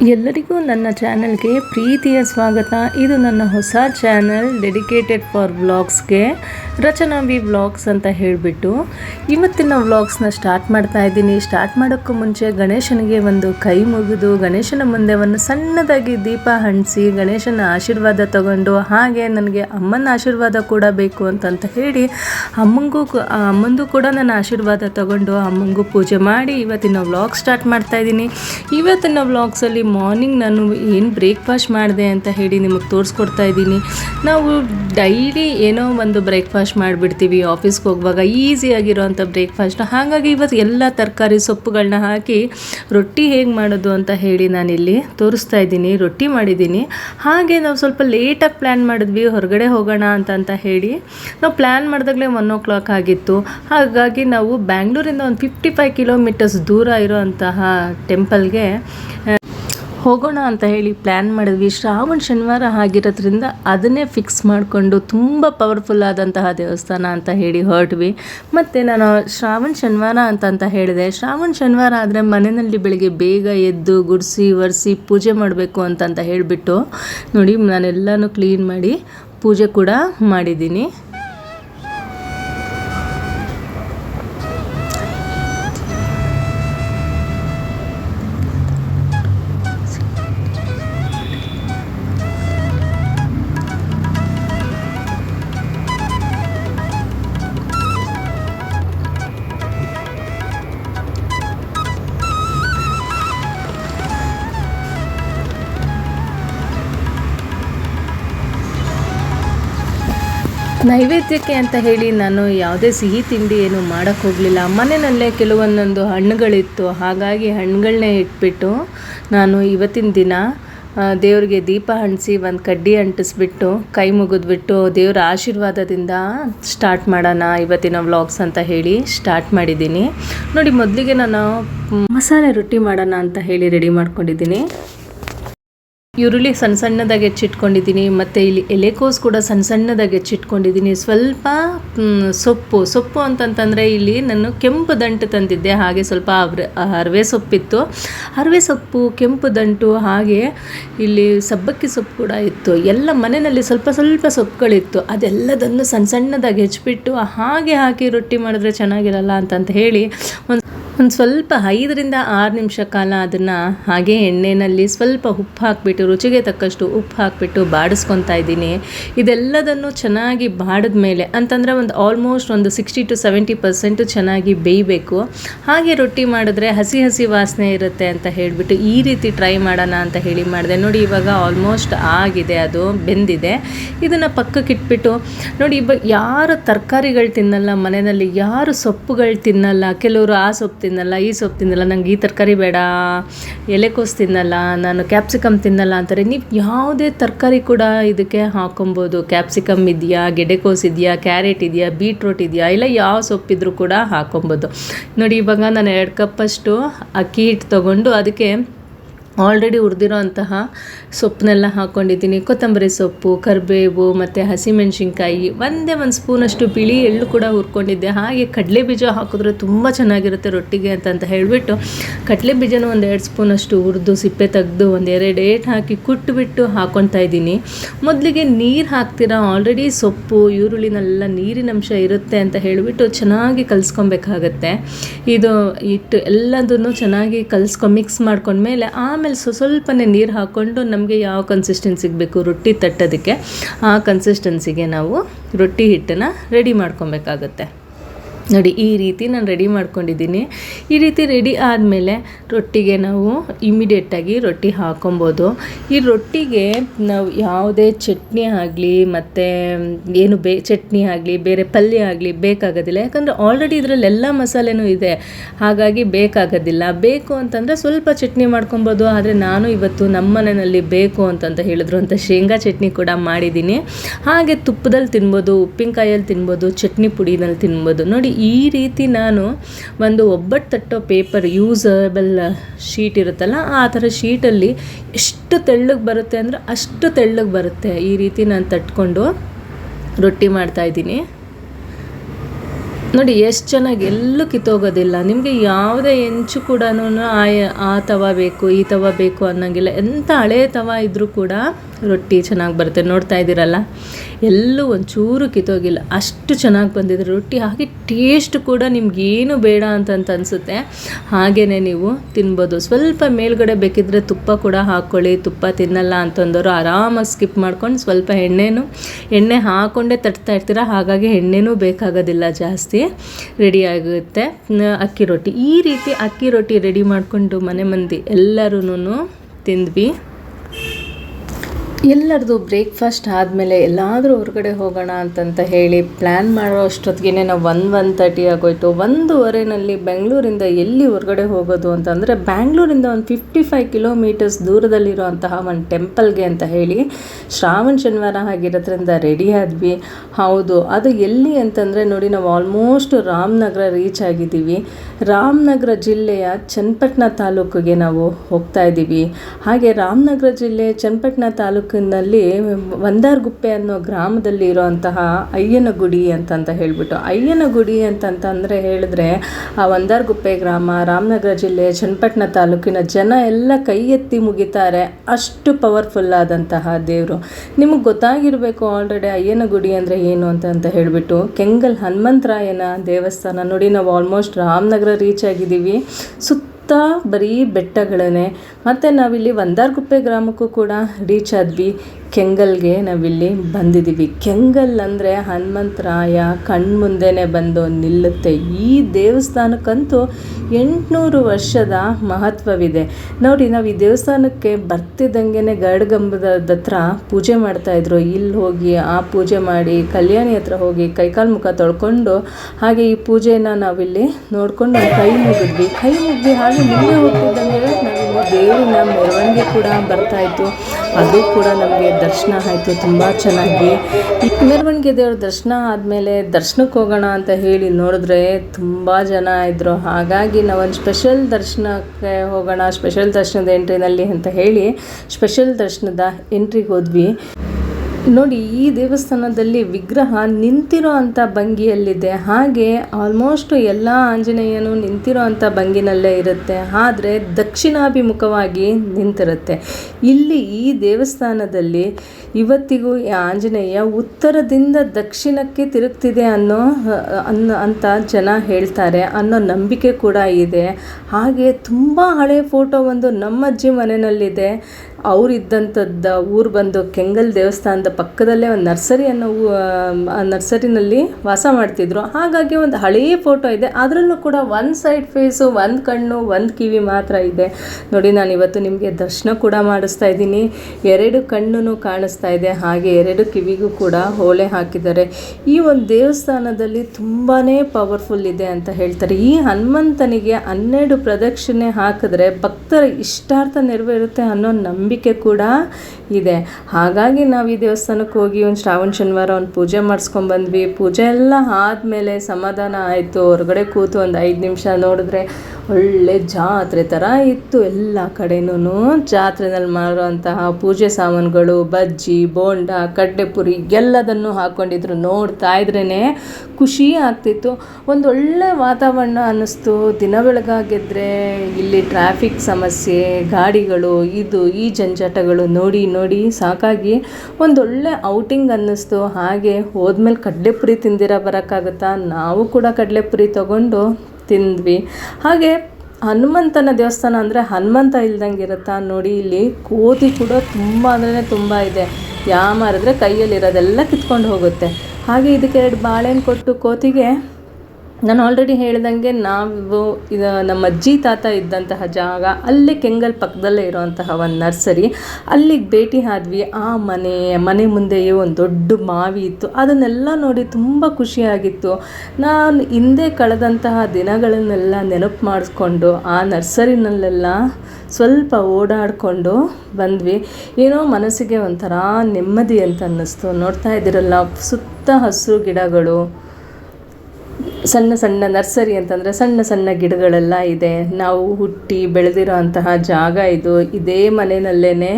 ಎಲ್ಲರಿಗೂ ನನ್ನ ಚಾನಲ್ಗೆ ಪ್ರೀತಿಯ ಸ್ವಾಗತ. ಇದು ನನ್ನ ಹೊಸ ಚಾನಲ್ ಡೆಡಿಕೇಟೆಡ್ ಫಾರ್ ವ್ಲಾಗ್ಸ್ಗೆ ರಚನಾ ವಿ ವ್ಲಾಗ್ಸ್ ಅಂತ ಹೇಳಿಬಿಟ್ಟು ಇವತ್ತಿನ ವ್ಲಾಗ್ಸ್ನ ಸ್ಟಾರ್ಟ್ ಮಾಡ್ತಾ ಇದ್ದೀನಿ. ಸ್ಟಾರ್ಟ್ ಮಾಡೋಕ್ಕೂ ಮುಂಚೆ ಗಣೇಶನಿಗೆ ಒಂದು ಕೈ ಮುಗಿದು ಗಣೇಶನ ಮುಂದೆ ಒಂದು ಸಣ್ಣದಾಗಿ ದೀಪ ಹಣಿಸಿ ಗಣೇಶನ ಆಶೀರ್ವಾದ ತಗೊಂಡು ಹಾಗೆ ನನಗೆ ಅಮ್ಮನ ಆಶೀರ್ವಾದ ಕೂಡ ಬೇಕು ಅಂತಂತ ಹೇಳಿ ಅಮ್ಮಂಗೂ ಅಮ್ಮಂದು ಕೂಡ ನನ್ನ ಆಶೀರ್ವಾದ ತಗೊಂಡು ಅಮ್ಮಂಗೂ ಪೂಜೆ ಮಾಡಿ ಇವತ್ತಿನ ವ್ಲಾಗ್ ಸ್ಟಾರ್ಟ್ ಮಾಡ್ತಾ ಇದ್ದೀನಿ. ಇವತ್ತಿನ ವ್ಲಾಗ್ಸಲ್ಲಿ ಮಾರ್ನಿಂಗ್ ನಾನು ಏನು ಬ್ರೇಕ್ಫಾಸ್ಟ್ ಮಾಡಿದೆ ಅಂತ ಹೇಳಿ ನಿಮಗೆ ತೋರಿಸ್ಕೊಡ್ತಾ ಇದ್ದೀನಿ. ನಾವು ಡೈಲಿ ಏನೋ ಒಂದು ಬ್ರೇಕ್ಫಾಸ್ಟ್ ಮಾಡಿಬಿಡ್ತೀವಿ ಆಫೀಸ್ಗೆ ಹೋಗುವಾಗ ಈಸಿಯಾಗಿರೋವಂಥ ಬ್ರೇಕ್ಫಾಸ್ಟ್ ಹಾಗಾಗಿ ಇವತ್ತು ಎಲ್ಲ ತರಕಾರಿ ಸೊಪ್ಪುಗಳನ್ನ ಹಾಕಿ ರೊಟ್ಟಿ ಹೇಗೆ ಮಾಡೋದು ಅಂತ ಹೇಳಿ ನಾನಿಲ್ಲಿ ತೋರಿಸ್ತಾ ಇದ್ದೀನಿ, ರೊಟ್ಟಿ ಮಾಡಿದ್ದೀನಿ. ಹಾಗೆ ನಾವು ಸ್ವಲ್ಪ ಲೇಟಾಗಿ ಪ್ಲ್ಯಾನ್ ಮಾಡಿದ್ವಿ, ಹೊರಗಡೆ ಹೋಗೋಣ ಅಂತ ಅಂತ ಹೇಳಿ ನಾವು ಪ್ಲ್ಯಾನ್ ಮಾಡಿದಾಗಲೇ ಒನ್ ಓ ಕ್ಲಾಕ್ ಆಗಿತ್ತು. ಹಾಗಾಗಿ ನಾವು ಬ್ಯಾಂಗ್ಳೂರಿಂದ ಒಂದು ಫಿಫ್ಟಿ ಫೈವ್ ಕಿಲೋಮೀಟರ್ಸ್ ದೂರ ಇರೋಂತಹ ಟೆಂಪಲ್ಗೆ ಹೋಗೋಣ ಅಂತ ಹೇಳಿ ಪ್ಲ್ಯಾನ್ ಮಾಡಿದ್ವಿ. ಶ್ರಾವಣ, ಶನಿವಾರ ಆಗಿರೋದ್ರಿಂದ ಅದನ್ನೇ ಫಿಕ್ಸ್ ಮಾಡಿಕೊಂಡು ತುಂಬ ಪವರ್ಫುಲ್ ಆದಂತಹ ದೇವಸ್ಥಾನ ಅಂತ ಹೇಳಿ ಹೊರಟ್ವಿ. ಮತ್ತು ನಾನು ಶ್ರಾವಣ, ಶನಿವಾರ ಅಂತ ಅಂತ ಹೇಳಿದೆ. ಶ್ರಾವಣ, ಶನಿವಾರ ಆದರೆ ಮನೆಯಲ್ಲಿ ಬೆಳಿಗ್ಗೆ ಬೇಗ ಎದ್ದು ಗುಡಿಸಿ, ಒರೆಸಿ ಪೂಜೆ ಮಾಡಬೇಕು ಅಂತಂತ ಹೇಳಿಬಿಟ್ಟು ನೋಡಿ ನಾನೆಲ್ಲನೂ ಕ್ಲೀನ್ ಮಾಡಿ ಪೂಜೆ ಕೂಡ ಮಾಡಿದ್ದೀನಿ. ನೈವೇದ್ಯಕ್ಕೆ ಅಂತ ಹೇಳಿ ನಾನು ಯಾವುದೇ ಸಿಹಿ ತಿಂಡಿ ಏನು ಮಾಡೋಕ್ಕೆ ಹೋಗಲಿಲ್ಲ. ಮನೆಯಲ್ಲೇ ಕೆಲವೊಂದೊಂದು ಹಣ್ಣುಗಳಿತ್ತು. ಹಾಗಾಗಿ ಹಣ್ಣುಗಳನ್ನೇ ಇಟ್ಬಿಟ್ಟು ನಾನು ಇವತ್ತಿನ ದಿನ ದೇವರಿಗೆ ದೀಪ ಹಣಿಸಿ ಒಂದು ಕಡ್ಡಿ ಅಂಟಿಸ್ಬಿಟ್ಟು ಕೈ ಮುಗಿದ್ಬಿಟ್ಟು ದೇವರ ಆಶೀರ್ವಾದದಿಂದ ಸ್ಟಾರ್ಟ್ ಮಾಡೋಣ ಇವತ್ತಿನ ವ್ಲಾಗ್ಸ್ ಅಂತ ಹೇಳಿ ಸ್ಟಾರ್ಟ್ ಮಾಡಿದ್ದೀನಿ. ನೋಡಿ, ಮೊದಲಿಗೆ ನಾನು ಮಸಾಲೆ ರೊಟ್ಟಿ ಮಾಡೋಣ ಅಂತ ಹೇಳಿ ರೆಡಿ ಮಾಡ್ಕೊಂಡಿದ್ದೀನಿ. ಈರುಳ್ಳಿ ಸಣ್ಣ ಸಣ್ಣದಾಗಿ ಹೆಚ್ಚಿಟ್ಕೊಂಡಿದ್ದೀನಿ, ಮತ್ತು ಇಲ್ಲಿ ಎಲೆಕೋಸ್ ಕೂಡ ಸಣ್ಣ ಸಣ್ಣದಾಗಿ ಹೆಚ್ಚಿಟ್ಕೊಂಡಿದ್ದೀನಿ. ಸ್ವಲ್ಪ ಸೊಪ್ಪು ಸೊಪ್ಪು ಅಂತಂತಂದರೆ ಇಲ್ಲಿ ನಾನು ಕೆಂಪು ದಂಟು ತಂದಿದ್ದೆ, ಹಾಗೆ ಸ್ವಲ್ಪ ಅವ್ರೆ ಅರವೆ ಸೊಪ್ಪಿತ್ತು. ಅರವೆ ಸೊಪ್ಪು, ಕೆಂಪು ದಂಟು, ಹಾಗೆ ಇಲ್ಲಿ ಸಬ್ಬಕ್ಕಿ ಸೊಪ್ಪು ಕೂಡ ಇತ್ತು. ಎಲ್ಲ ಮನೆಯಲ್ಲಿ ಸ್ವಲ್ಪ ಸ್ವಲ್ಪ ಸೊಪ್ಪುಗಳಿತ್ತು. ಅದೆಲ್ಲದನ್ನು ಸಣ್ಣ ಸಣ್ಣದಾಗಿ ಹೆಚ್ಚಿಬಿಟ್ಟು, ಹಾಗೆ ಹಾಕಿ ರೊಟ್ಟಿ ಮಾಡಿದ್ರೆ ಚೆನ್ನಾಗಿರಲ್ಲ ಅಂತಂತ ಹೇಳಿ ಒಂದು ಒಂದು ಸ್ವಲ್ಪ ಐದರಿಂದ ಆರು ನಿಮಿಷ ಕಾಲ ಅದನ್ನು ಹಾಗೆ ಎಣ್ಣೆಯಲ್ಲಿ ಸ್ವಲ್ಪ ಉಪ್ಪು ಹಾಕಿಬಿಟ್ಟು, ರುಚಿಗೆ ತಕ್ಕಷ್ಟು ಉಪ್ಪು ಹಾಕಿಬಿಟ್ಟು ಬಾಡಿಸ್ಕೊತಾ ಇದ್ದೀನಿ. ಇದೆಲ್ಲದನ್ನು ಚೆನ್ನಾಗಿ ಬಾಡಿದ ಮೇಲೆ, ಅಂತಂದರೆ ಒಂದು ಆಲ್ಮೋಸ್ಟ್ ಒಂದು ಸಿಕ್ಸ್ಟಿ ಟು ಸೆವೆಂಟಿ ಪರ್ಸೆಂಟು ಚೆನ್ನಾಗಿ ಬೇಯಬೇಕು. ಹಾಗೆ ರೊಟ್ಟಿ ಮಾಡಿದ್ರೆ ಹಸಿ ಹಸಿ ವಾಸನೆ ಇರುತ್ತೆ ಅಂತ ಹೇಳಿಬಿಟ್ಟು ಈ ರೀತಿ ಟ್ರೈ ಮಾಡೋಣ ಅಂತ ಹೇಳಿ ಮಾಡಿದೆ. ನೋಡಿ, ಇವಾಗ ಆಲ್ಮೋಸ್ಟ್ ಆಗಿದೆ ಅದು, ಬೆಂದಿದೆ. ಇದನ್ನು ಪಕ್ಕಕ್ಕೆ ಇಟ್ಬಿಟ್ಟು, ನೋಡಿ, ಇವಾಗ ಯಾರು ತರಕಾರಿಗಳು ತಿನ್ನಲ್ಲ, ಮನೆಯಲ್ಲಿ ಯಾರು ಸೊಪ್ಪುಗಳು ತಿನ್ನಲ್ಲ, ಕೆಲವರು ಆ ಸೊಪ್ಪು ತಿನ್ನಲ್ಲ, ಈ ಸೊಪ್ಪು ತಿನ್ನಲ್ಲ, ನಂಗೆ ಈ ತರಕಾರಿ ಬೇಡ, ಎಲೆಕೋಸು ತಿನ್ನಲ್ಲ, ನಾನು ಕ್ಯಾಪ್ಸಿಕಮ್ ತಿನ್ನಲ್ಲ ಅಂತಾರೆ. ನೀವು ಯಾವುದೇ ತರಕಾರಿ ಕೂಡ ಇದಕ್ಕೆ ಹಾಕೊಬೋದು. ಕ್ಯಾಪ್ಸಿಕಮ್ ಇದೆಯಾ ಗೆಡೆಕೋಸ್ ಇದೆಯಾ ಕ್ಯಾರೆಟ್ ಇದೆಯಾ ಬೀಟ್ರೋಟ್ ಇದೆಯಾ, ಇಲ್ಲ ಯಾವ ಸೊಪ್ಪಿದ್ರೂ ಕೂಡ ಹಾಕೊಬೋದು. ನೋಡಿ, ಇವಾಗ ನಾನು ಎರಡು ಕಪ್ಪಷ್ಟು ಅಕ್ಕಿ ಹಿಟ್ಟು ತೊಗೊಂಡು ಅದಕ್ಕೆ ಆಲ್ರೆಡಿ ಹುರಿದಿರೋ ಅಂತಹ ಸೊಪ್ಪನ್ನೆಲ್ಲ ಹಾಕ್ಕೊಂಡಿದ್ದೀನಿ ಕೊತ್ತಂಬರಿ ಸೊಪ್ಪು, ಕರಿಬೇವು ಮತ್ತು ಹಸಿಮೆಣ್ಸಿನ್ಕಾಯಿ ಒಂದೇ ಒಂದು ಸ್ಪೂನಷ್ಟು ಬಿಳಿ ಎಳ್ಳು ಕೂಡ ಹುರ್ಕೊಂಡಿದ್ದೆ. ಹಾಗೆ ಕಡಲೆ ಬೀಜ ಹಾಕಿದ್ರೆ ತುಂಬ ಚೆನ್ನಾಗಿರುತ್ತೆ ರೊಟ್ಟಿಗೆ ಅಂತ ಅಂತ ಹೇಳಿಬಿಟ್ಟು ಕಡಲೆ ಬೀಜನ ಒಂದು ಎರಡು ಸ್ಪೂನಷ್ಟು ಹುರಿದು ಸಿಪ್ಪೆ ತೆಗೆದು ಒಂದು ಎರಡು ಏಟ್ ಹಾಕಿ ಕುಟ್ಬಿಟ್ಟು ಹಾಕ್ಕೊತಾ ಇದ್ದೀನಿ. ಮೊದಲಿಗೆ ನೀರು ಹಾಕ್ತೀರಾ? ಆಲ್ರೆಡಿ ಸೊಪ್ಪು, ಈರುಳ್ಳಿನೆಲ್ಲ ನೀರಿನ ಅಂಶ ಇರುತ್ತೆ ಅಂತ ಹೇಳಿಬಿಟ್ಟು ಚೆನ್ನಾಗಿ ಕಲಿಸ್ಕೊಬೇಕಾಗತ್ತೆ. ಇದು ಇಟ್ಟು ಎಲ್ಲದನ್ನು ಚೆನ್ನಾಗಿ ಕಲಿಸ್ಕೊ ಮಿಕ್ಸ್ ಮಾಡ್ಕೊಂಡ್ಮೇಲೆ ಆಮೇಲೆ ಸ್ವ ಸ್ವಲ್ಪನೇ ನೀರು ಹಾಕ್ಕೊಂಡು ನಮಗೆ ಯಾವ ಕನ್ಸಿಸ್ಟೆನ್ಸಿಗೆ ಬೇಕು ರೊಟ್ಟಿ ತಟ್ಟೋದಕ್ಕೆ, ಆ ಕನ್ಸಿಸ್ಟೆನ್ಸಿಗೆ ನಾವು ರೊಟ್ಟಿ ಹಿಟ್ಟನ್ನು ರೆಡಿ ಮಾಡ್ಕೊಬೇಕಾಗತ್ತೆ. ನೋಡಿ, ಈ ರೀತಿ ನಾನು ರೆಡಿ ಮಾಡ್ಕೊಂಡಿದ್ದೀನಿ. ಈ ರೀತಿ ರೆಡಿ ಆದಮೇಲೆ ರೊಟ್ಟಿಗೆ ನಾವು ಇಮಿಡಿಯೇಟಾಗಿ ರೊಟ್ಟಿ ಹಾಕೊಬೋದು ಈ ರೊಟ್ಟಿಗೆ ನಾವು ಯಾವುದೇ ಚಟ್ನಿ ಆಗಲಿ ಮತ್ತು ಏನು ಬೇ, ಚಟ್ನಿ ಆಗಲಿ, ಬೇರೆ ಪಲ್ಯ ಆಗಲಿ ಬೇಕಾಗೋದಿಲ್ಲ. ಯಾಕಂದರೆ ಆಲ್ರೆಡಿ ಇದರಲ್ಲೆಲ್ಲ ಮಸಾಲೆನೂ ಇದೆ. ಹಾಗಾಗಿ ಬೇಕಾಗೋದಿಲ್ಲ. ಬೇಕು ಅಂತಂದರೆ ಸ್ವಲ್ಪ ಚಟ್ನಿ ಮಾಡ್ಕೊಬೋದು. ಆದರೆ ನಾನು ಇವತ್ತು ನಮ್ಮ ಮನೆಯಲ್ಲಿ ಬೇಕು ಅಂತಂತ ಹೇಳಿದ್ರು ಅಂತ ಶೇಂಗಾ ಚಟ್ನಿ ಕೂಡ ಮಾಡಿದ್ದೀನಿ. ಹಾಗೆ ತುಪ್ಪದಲ್ಲಿ ತಿನ್ಬೋದು, ಉಪ್ಪಿನಕಾಯಲ್ಲಿ ತಿನ್ಬೋದು, ಚಟ್ನಿ ಪುಡಿನಲ್ಲಿ ತಿನ್ಬೋದು. ನೋಡಿ ಈ ರೀತಿ ನಾನು ಒಂದು ಒಬ್ಬಟ್ಟು ತಟ್ಟೋ ಪೇಪರ್ ಯೂಸಬಲ್ ಶೀಟ್ ಇರುತ್ತಲ್ಲ, ಆ ಥರ ಶೀಟಲ್ಲಿ ಎಷ್ಟು ತೆಳ್ಳಗೆ ಬರುತ್ತೆ ಅಂದರೆ ಅಷ್ಟು ತೆಳ್ಳಗೆ ಬರುತ್ತೆ. ಈ ರೀತಿ ನಾನು ತಟ್ಕೊಂಡು ರೊಟ್ಟಿ ಮಾಡ್ತಾಯಿದ್ದೀನಿ ನೋಡಿ, ಎಷ್ಟು ಚೆನ್ನಾಗಿ ಎಲ್ಲೂ ಕಿತ್ತೋಗೋದಿಲ್ಲ. ನಿಮಗೆ ಯಾವುದೇ ಹೆಂಚು ಕೂಡ ಆ ಆ ತವ ಬೇಕು, ಈ ತವ ಬೇಕು ಅನ್ನೋಂಗಿಲ್ಲ. ಎಂಥ ಹಳೆ ತವ ಇದ್ದರೂ ಕೂಡ ರೊಟ್ಟಿ ಚೆನ್ನಾಗಿ ಬರುತ್ತೆ. ನೋಡ್ತಾ ಇದ್ದೀರಲ್ಲ? ಎಲ್ಲೂ ಒಂಚೂರು ಕಿತ್ತೋಗಿಲ್ಲ. ಅಷ್ಟು ಚೆನ್ನಾಗಿ ಬಂದಿದೆ. ರೊಟ್ಟಿ ಹಾಗೆ ಟೇಸ್ಟ್ ಕೂಡ ನಿಮ್ಗೇನು ಬೇಡ ಅಂತಂತ ಅನಿಸುತ್ತೆ. ಹಾಗೆಯೇ ನೀವು ತಿನ್ಬೋದು. ಸ್ವಲ್ಪ ಮೇಲ್ಗಡೆ ಬೇಕಿದ್ರೆ ತುಪ್ಪ ಕೂಡ ಹಾಕ್ಕೊಳ್ಳಿ ತುಪ್ಪ ತಿನ್ನಲ್ಲ ಅಂತಂದವರು ಆರಾಮಾಗಿ ಸ್ಕಿಪ್ ಮಾಡ್ಕೊಂಡು ಸ್ವಲ್ಪ ಎಣ್ಣೆನೂ, ಎಣ್ಣೆ ಹಾಕ್ಕೊಂಡೇ ತಟ್ತಾ ಇರ್ತೀರ? ಹಾಗಾಗಿ ಎಣ್ಣೆನೂ ಬೇಕಾಗೋದಿಲ್ಲ ಜಾಸ್ತಿ. ರೆಡಿ ಆಗುತ್ತೆ. ಅಕ್ಕಿ ರೊಟ್ಟಿ. ಈ ರೀತಿ ಅಕ್ಕಿ ರೊಟ್ಟಿ ರೆಡಿ ಮಾಡಿಕೊಂಡು ಮನೆ ಮಂದಿ ಎಲ್ಲರೂ ತಿಂದ್ವಿ. ಎಲ್ಲರದು ಬ್ರೇಕ್ಫಾಸ್ಟ್ ಆದಮೇಲೆ ಎಲ್ಲಾದರೂ ಹೊರಗಡೆ ಹೋಗೋಣ ಅಂತಂತ ಹೇಳಿ ಪ್ಲ್ಯಾನ್ ಮಾಡೋ ಅಷ್ಟೊತ್ತಿಗೆ ನಾವು ಒನ್ ಒನ್ ತರ್ಟಿ ಆಗೋಯ್ತು. ಒಂದೂವರೆನಲ್ಲಿ ಬೆಂಗಳೂರಿಂದ ಎಲ್ಲಿ ಹೊರಗಡೆ ಹೋಗೋದು ಅಂತಂದರೆ ಬ್ಯಾಂಗ್ಳೂರಿಂದ ಒಂದು ಫಿಫ್ಟಿ ಫೈವ್ ಕಿಲೋಮೀಟರ್ಸ್ ದೂರದಲ್ಲಿರುವಂತಹ ಒಂದು ಟೆಂಪಲ್ಗೆ ಅಂತ ಹೇಳಿ ಶ್ರಾವಣ, ಶನಿವಾರ ಆಗಿರೋದ್ರಿಂದ ರೆಡಿ ಆದ್ವಿ. ಹೌದು, ಅದು ಎಲ್ಲಿ ಅಂತಂದರೆ ನೋಡಿ ನಾವು ಆಲ್ಮೋಸ್ಟ್ ರಾಮನಗರ ರೀಚ್ ಆಗಿದ್ದೀವಿ. ರಾಮನಗರ ಜಿಲ್ಲೆಯ ಚನ್ನಪಟ್ಟಣ ತಾಲೂಕಿಗೆ ನಾವು ಹೋಗ್ತಾ ಇದ್ದೀವಿ. ಹಾಗೆ ರಾಮನಗರ ಜಿಲ್ಲೆ ಚನ್ನಪಟ್ಟಣ ತಾಲೂಕಿನಲ್ಲಿ ಒಂದಾರ್ಗುಪ್ಪೆ ಅನ್ನೋ ಗ್ರಾಮದಲ್ಲಿ ಇರುವಂತಹ ಅಯ್ಯನಗುಡಿ ಅಂತಂತ ಹೇಳ್ಬಿಟ್ಟು. ಅಯ್ಯನಗುಡಿ ಅಂತಂತಂದರೆ ಹೇಳಿದ್ರೆ ಆ ಒಂದಾರ್ಗುಪ್ಪೆ ಗ್ರಾಮ, ರಾಮನಗರ ಜಿಲ್ಲೆ, ಚನ್ನಪಟ್ಟಣ ತಾಲೂಕಿನ ಜನ ಎಲ್ಲ ಕೈ ಎತ್ತಿ ಮುಗಿತಾರೆ. ಅಷ್ಟು ಪವರ್ಫುಲ್ ಆದಂತಹ ದೇವರು. ನಿಮಗೆ ಗೊತ್ತಾಗಿರಬೇಕು ಆಲ್ರೆಡಿ ಅಯ್ಯನ ಗುಡಿ ಅಂದರೆ ಏನು ಅಂತ ಅಂತ ಹೇಳಿಬಿಟ್ಟು. ಕೆಂಗಲ್ ಹನುಮಂತರಾಯನ ದೇವಸ್ಥಾನ ನೋಡಿ, ನಾವು ಆಲ್ಮೋಸ್ಟ್ ರಾಮನಗರ ರೀಚ್ ಆಗಿದ್ದೀವಿ. ಸುತ್ತ ಬರೀ ಬೆಟ್ಟಗಳೇ ಮತ್ತು ನಾವಿಲ್ಲಿ ವಂದಾರ್ಗುಪ್ಪೆ ಗ್ರಾಮಕ್ಕೂ ಕೂಡ ರೀಚ್ ಆದ್ವಿ. ಕೆಂಗಲ್ಗೆ ನಾವಿಲ್ಲಿ ಬಂದಿದ್ದೀವಿ. ಕೆಂಗಲ್ ಅಂದರೆ ಹನುಮಂತರಾಯ ಕಣ್ಮುಂದೆನೇ ಬಂದು ನಿಲ್ಲುತ್ತೆ. ಈ ದೇವಸ್ಥಾನಕ್ಕಂತೂ ಎಂಟುನೂರು ವರ್ಷದ ಮಹತ್ವವಿದೆ. ನೋಡಿ, ನಾವು ಈ ದೇವಸ್ಥಾನಕ್ಕೆ ಬರ್ತಿದ್ದಂಗೆ ಗರಡ್ಗಂಬದ ಹತ್ರ ಪೂಜೆ ಮಾಡ್ತಾಯಿದ್ರು ಇಲ್ಲಿ ಹೋಗಿ ಆ ಪೂಜೆ ಮಾಡಿ, ಕಲ್ಯಾಣಿ ಹತ್ರ ಹೋಗಿ ಕೈಕಾಲು ಮುಖ ತೊಳ್ಕೊಂಡು ಹಾಗೆ ಈ ಪೂಜೆನ ನಾವಿಲ್ಲಿ ನೋಡಿಕೊಂಡು ಕೈ ಮುಗಿದ್ವಿ. ಕೈ ಮುಗಿದ್ವಿ ಹಾಗೆ ಮುಂದೆ ಹೋಗ್ತಿದ್ದಂಗೆ ದೇವರಿನ ಮೆರವಣಿಗೆ ಕೂಡ ಬರ್ತಾಯಿತ್ತು ಅದು ಕೂಡ ನಮಗೆ ದರ್ಶನ ಆಯಿತು, ತುಂಬ ಚೆನ್ನಾಗಿ. ಈ ಮೆರವಣಿಗೆ ದೇವ್ರ ದರ್ಶನ ಆದಮೇಲೆ ದರ್ಶನಕ್ಕೆ ಹೋಗೋಣ ಅಂತ ಹೇಳಿ ನೋಡಿದ್ರೆ ತುಂಬ ಜನ ಇದ್ದರು ಹಾಗಾಗಿ ನಾವೊಂದು ಸ್ಪೆಷಲ್ ದರ್ಶನಕ್ಕೆ ಹೋಗೋಣ ಸ್ಪೆಷಲ್ ದರ್ಶನದ ಎಂಟ್ರಿನಲ್ಲಿ ಅಂತ ಹೇಳಿ ಸ್ಪೆಷಲ್ ದರ್ಶನದ ಎಂಟ್ರಿಗೆ ಹೋದ್ವಿ. ನೋಡಿ, ಈ ದೇವಸ್ಥಾನದಲ್ಲಿ ವಿಗ್ರಹ ನಿಂತಿರೋ ಅಂಥ ಭಂಗಿಯಲ್ಲಿದೆ. ಹಾಗೆ ಆಲ್ಮೋಸ್ಟ್ ಎಲ್ಲ ಆಂಜನೇಯನು ನಿಂತಿರೋ ಅಂಥ ಭಂಗಿನಲ್ಲೇ ಇರುತ್ತೆ. ಆದರೆ ದಕ್ಷಿಣಾಭಿಮುಖವಾಗಿ ನಿಂತಿರುತ್ತೆ. ಇಲ್ಲಿ ಈ ದೇವಸ್ಥಾನದಲ್ಲಿ ಇವತ್ತಿಗೂ ಆಂಜನೇಯ ಉತ್ತರದಿಂದ ದಕ್ಷಿಣಕ್ಕೆ ತಿರುಗ್ತಿದೆ ಅನ್ನೋ ಅನ್ನೋ ಅಂತ ಜನ ಹೇಳ್ತಾರೆ ಅನ್ನೋ ನಂಬಿಕೆ ಕೂಡ ಇದೆ. ಹಾಗೆ ತುಂಬ ಹಳೆ ಫೋಟೋ ಒಂದು ನಮ್ಮ ಅಜ್ಜಿ ಮನೆಯಲ್ಲಿದೆ. ಅವರಿದ್ದಂಥದ್ದು ಊರು ಬಂದು ಕೆಂಗಲ್ ದೇವಸ್ಥಾನದ ಪಕ್ಕದಲ್ಲೇ ಒಂದು ನರ್ಸರಿ ಅನ್ನೋ ನರ್ಸರಿನಲ್ಲಿ ವಾಸ ಮಾಡ್ತಿದ್ರು. ಹಾಗಾಗಿ ಒಂದು ಹಳೆಯ ಫೋಟೋ ಇದೆ. ಅದರಲ್ಲೂ ಕೂಡ ಒಂದು ಸೈಡ್ ಫೇಸು ಒಂದು ಕಣ್ಣು, ಒಂದು ಕಿವಿ ಮಾತ್ರ ಇದೆ. ನೋಡಿ, ನಾನು ಇವತ್ತು ನಿಮಗೆ ದರ್ಶನ ಕೂಡ ಮಾಡಿಸ್ತಾ ಇದ್ದೀನಿ. ಎರಡು ಕಣ್ಣು ಕಾಣಿಸ್ತಾ ಇದೆ. ಹಾಗೆ ಎರಡು ಕಿವಿಗೂ ಕೂಡ ಹೋಳೆ ಹಾಕಿದ್ದಾರೆ. ಈ ಒಂದು ದೇವಸ್ಥಾನದಲ್ಲಿ ತುಂಬಾ ಪವರ್ಫುಲ್ ಇದೆ ಅಂತ ಹೇಳ್ತಾರೆ. ಈ ಹನುಮಂತನಿಗೆ ಹನ್ನೆರಡು ಪ್ರದಕ್ಷಿಣೆ ಹಾಕಿದ್ರೆ ಭಕ್ತರ ಇಷ್ಟಾರ್ಥ ನೆರವೇರುತ್ತೆ ಅನ್ನೋ ನಂಬಿಕೆ ಕೂಡ ಇದೆ. ಹಾಗಾಗಿ ನಾವು ಈ ದೇವಸ್ಥಾನಕ್ಕೆ ಹೋಗಿ ಒಂದು ಶ್ರಾವಣ, ಶನಿವಾರ ಒಂದು ಪೂಜೆ ಮಾಡಿಸ್ಕೊಂಬಂದ್ವಿ ಪೂಜೆ ಎಲ್ಲ ಆದಮೇಲೆ ಸಮಾಧಾನ ಆಯಿತು. ಹೊರಗಡೆ ಕೂತು ಒಂದು ಐದು ನಿಮಿಷ ನೋಡಿದ್ರೆ ಒಳ್ಳೆ ಜಾತ್ರೆ ಥರ ಇತ್ತು ಎಲ್ಲ ಕಡೆನೂ ಜಾತ್ರೆನಲ್ಲಿ ಮಾಡುವಂತಹ ಪೂಜೆ ಸಾಮಾನುಗಳು, ಬಜ್ಜಿ, ಬೋಂಡ ಕಡ್ಲೆಪುರಿ ಎಲ್ಲದನ್ನು ಹಾಕ್ಕೊಂಡಿದ್ರು ನೋಡ್ತಾ ಇದ್ರೇ ಖುಷಿ ಆಗ್ತಿತ್ತು. ಒಂದು ಒಳ್ಳೆ ವಾತಾವರಣ ಅನ್ನಿಸ್ತು. ದಿನ ಬೆಳಗಾಗಿದ್ದರೆ ಇಲ್ಲಿ ಟ್ರಾಫಿಕ್ ಸಮಸ್ಯೆ, ಗಾಡಿಗಳು, ಇದು, ಈ ಜಂಜಾಟಗಳು ನೋಡಿ ನೋಡಿ ಸಾಕಾಗಿ ಒಂದೊಳ್ಳೆ ಔಟಿಂಗ್ ಅನ್ನಿಸ್ತು. ಹಾಗೆ ಹೋದ್ಮೇಲೆ ಕಡಲೆಪುರಿ ತಿಂದಿರ ಬರೋಕ್ಕಾಗುತ್ತಾ? ನಾವು ಕೂಡ ಕಡಲೆಪುರಿ ತಗೊಂಡು ತಿಂದ್ವಿ. ಹಾಗೆ ಹನುಮಂತನ ದೇವಸ್ಥಾನ ಅಂದರೆ ಹನುಮಂತ ಇಲ್ದಂಗೆ ಇರುತ್ತಾ ನೋಡಿ, ಇಲ್ಲಿ ಕೋತಿ ಕೂಡ ತುಂಬ ಅಂದ್ರೆ ತುಂಬ ಇದೆ. ಯಾಮಾರಿದ್ರೆ ಕೈಯಲ್ಲಿರೋದೆಲ್ಲ ಕಿತ್ಕೊಂಡು ಹೋಗುತ್ತೆ. ಹಾಗೆ ಇದಕ್ಕೆ ಎರಡು ಬಾಳೆಹಣ್ಣು ಕೊಟ್ಟು ಕೋತಿಗೆ ನಾನು ಆಲ್ರೆಡಿ ಹೇಳ್ದಂಗೆ ನಾವು ಇದು ನಮ್ಮ ಅಜ್ಜಿ ತಾತ ಇದ್ದಂತಹ ಜಾಗ, ಅಲ್ಲೇ ಕೆಂಗಲ್ ಪಕ್ಕದಲ್ಲೇ ಇರೋವಂತಹ ಒಂದು ನರ್ಸರಿ, ಅಲ್ಲಿಗೆ ಭೇಟಿ ಆದ್ವಿ. ಆ ಮನೆ ಮನೆ ಮುಂದೆಯೇ ಒಂದು ದೊಡ್ಡ ಮಾವಿ ಇತ್ತು. ಅದನ್ನೆಲ್ಲ ನೋಡಿ ತುಂಬ ಖುಷಿಯಾಗಿತ್ತು. ನಾನು ಹಿಂದೆ ಕಳೆದಂತಹ ದಿನಗಳನ್ನೆಲ್ಲ ನೆನಪು ಮಾಡಿಸ್ಕೊಂಡು ಆ ನರ್ಸರಿನಲ್ಲೆಲ್ಲ ಸ್ವಲ್ಪ ಓಡಾಡಿಕೊಂಡು ಬಂದ್ವಿ. ಏನೋ ಮನಸ್ಸಿಗೆ ಒಂಥರ ನೆಮ್ಮದಿ ಅಂತ ಅನ್ನಿಸ್ತು. ನೋಡ್ತಾ ಇದ್ದೀರಲ್ಲ, ಸುತ್ತ ಹಸಿರು ಗಿಡಗಳು ಸಣ್ಣ ಸಣ್ಣ ನರ್ಸರಿ ಅಂತಂದರೆ ಸಣ್ಣ ಸಣ್ಣ ಗಿಡಗಳೆಲ್ಲ ಇದೆ. ನಾವು ಹುಟ್ಟಿ ಬೆಳೆದಿರೋ ಅಂತಹ ಜಾಗ ಇದು. ಇದೇ ಮನೆಯಲ್ಲೇ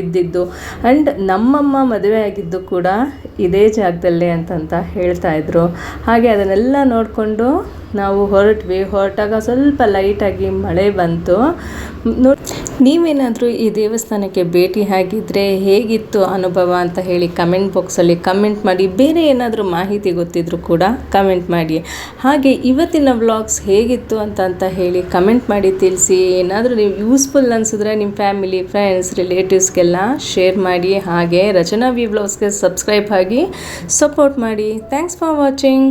ಇದ್ದಿದ್ದು. ಆ್ಯಂಡ್ ನಮ್ಮಮ್ಮ ಮದುವೆ ಆಗಿದ್ದು ಕೂಡ ಇದೇ ಜಾಗದಲ್ಲೇ ಅಂತಂತ ಹೇಳ್ತಾಯಿದ್ರು ಹಾಗೆ ಅದನ್ನೆಲ್ಲ ನೋಡಿಕೊಂಡು ನಾವು ಹೊರಟ್ವಿ. ಹೊರಟಾಗ ಸ್ವಲ್ಪ ಲೈಟಾಗಿ ಮಳೆ ಬಂತು. ನೋ ನೀವೇನಾದರೂ ಈ ದೇವಸ್ಥಾನಕ್ಕೆ ಭೇಟಿ ಆಗಿದ್ದರೆ ಹೇಗಿತ್ತು ಅನುಭವ ಅಂತ ಹೇಳಿ ಕಮೆಂಟ್ ಬಾಕ್ಸಲ್ಲಿ ಕಮೆಂಟ್ ಮಾಡಿ. ಬೇರೆ ಏನಾದರೂ ಮಾಹಿತಿ ಗೊತ್ತಿದ್ರು ಕೂಡ ಕಮೆಂಟ್ ಮಾಡಿ. ಹಾಗೆ ಇವತ್ತಿನ ವ್ಲಾಗ್ಸ್ ಹೇಗಿತ್ತು ಅಂತ ಅಂತ ಹೇಳಿ ಕಮೆಂಟ್ ಮಾಡಿ ತಿಳಿಸಿ. ಏನಾದರೂ ನೀವು ಯೂಸ್ಫುಲ್ ಅನಿಸಿದ್ರೆ ನಿಮ್ಮ ಫ್ಯಾಮಿಲಿ ಫ್ರೆಂಡ್ಸ್ ರಿಲೇಟಿವ್ಸ್ಗೆಲ್ಲ ಶೇರ್ ಮಾಡಿ. ಹಾಗೆ ರಚನಾ ವಿ ವ್ಲಾಗ್ಸ್ಗೆ ಸಬ್ಸ್ಕ್ರೈಬ್ ಆಗಿ ಸಪೋರ್ಟ್ ಮಾಡಿ. Thanks for watching